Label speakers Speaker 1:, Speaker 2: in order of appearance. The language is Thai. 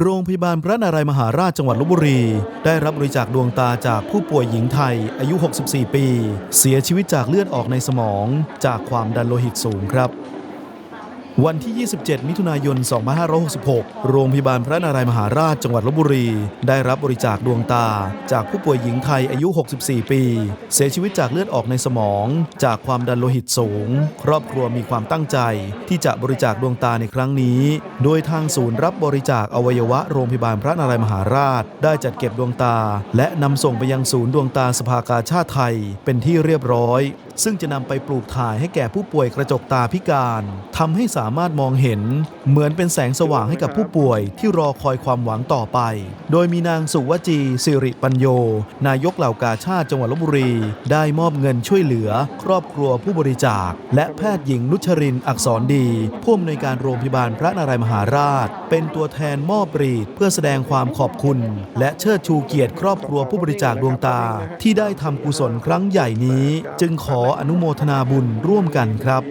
Speaker 1: โรงพยาบาลพระนารายมหาราชจังหวัดลบบุรี ได้รับบริจาคดวงตาจากผู้ป่วยหญิงไทย อายุ 64 ปี เสียชีวิตจากเลือดออกในสมอง จากความดันโลหิตสูงครับ วันที่ 27 มิถุนายน 2566 โรงพยาบาลพระนารายมหาราชจังหวัดลบบุรี ได้รับบริจาคดวงตา จากผู้ป่วยหญิงไทยอายุ 64 ปี เสียชีวิตจากเลือดออกในสมอง จากความดันโลหิตสูง ครอบครัวมีความตั้งใจ ที่จะบริจาคดวงตาในครั้งนี้ โดยทางศูนย์รับบริจาคอวัยวะโรงพยาบาลพระนารายมหาราช ได้จัดเก็บดวงตา และนำส่งไปยังศูนย์ดวงตาสภากาชาติไทย เป็นที่เรียบร้อย ซึ่งจะนำไปปลูกถ่ายให้แก่ผู้ป่วยกระจกตาพิการทำให้สามารถมองเห็น เหมือนเป็นแสงสว่างให้กับผู้ป่วยที่รอคอยความหวังต่อไป โดยมีนางสุวจีสิริปัญโย นายกเหล่ากาชาติจังหวัดลบบุรี ได้มอบเงินช่วยเหลือ ครอบครัวผู้บริจาค และแพทย์หญิงนุชรินอักษรดีผู้อำนวยการโรงพยาบาลพระนารายมหาราชเป็นตัวแทนมอบปรีดเพื่อแสดงความขอบคุณ และเชิดชูเกียรติครอบครัวผู้บริจาคดวงตา ที่ได้ทำกุศลครั้งใหญ่นี้ จึงขออนุโมทนาบุญร่วมกันครับ